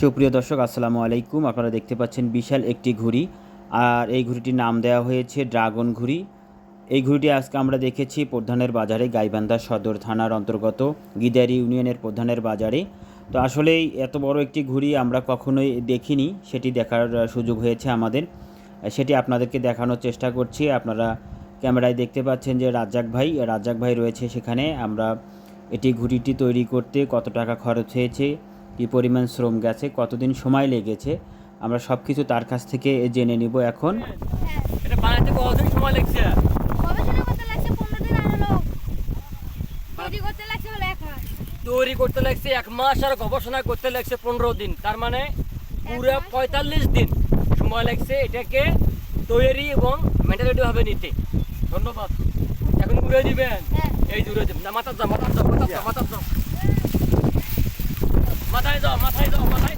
সুপ্রিয় দর্শক, আসসালামু আলাইকুম। আপনারা দেখতে পাচ্ছেন বিশাল একটি ঘুড়ি, আর এই ঘুড়িটির নাম দেওয়া হয়েছে ড্রাগন ঘুড়ি। এই ঘুড়িটি আজকে আমরা দেখেছি প্রধানের বাজারে, গাইবান্ধা সদর থানার অন্তর্গত, গিদারি ইউনিয়নের প্রধানের বাজারে। তো আসলেই এত বড় একটি ঘুড়ি আমরা কখনোই দেখিনি, সেটি দেখার সুযোগ হয়েছে আমাদের। সেটি আপনাদেরকে দেখানোর চেষ্টা করছি। আপনারা ক্যামেরায় দেখতে পাচ্ছেন যে রাজ্জাক ভাই রাজ্জাক ভাই রয়েছে সেখানে। আমরা এটি ঘুড়িটি তৈরি করতে কত টাকা খরচ হয়েছে কী পরিমাণ শ্রম গেছে কতদিন সময় লেগেছে আমরা সব কিছু তার কাছ থেকে জেনে নিব এখন। এটা বানাতে কতদিন সময় লাগছে? গবেষণা করতে লাগছে পনেরো দিন আর তৈরি করতে লাগছে এক মাস। তৈরি করতে লাগছে এক মাস আর গবেষণা করতে লাগছে পনেরো দিন। তার মানে পুরো পঁয়তাল্লিশ দিন সময় লাগছে এটাকে তৈরি এবং মেন্টালিটি ভাবে নিতে। ধন্যবাদ। এখন ঘুরে দিবেন। হ্যাঁ। এই দূরে দিবেন। না মাথা যাও মাথা যাও মাথায় দাও মাথায় দাও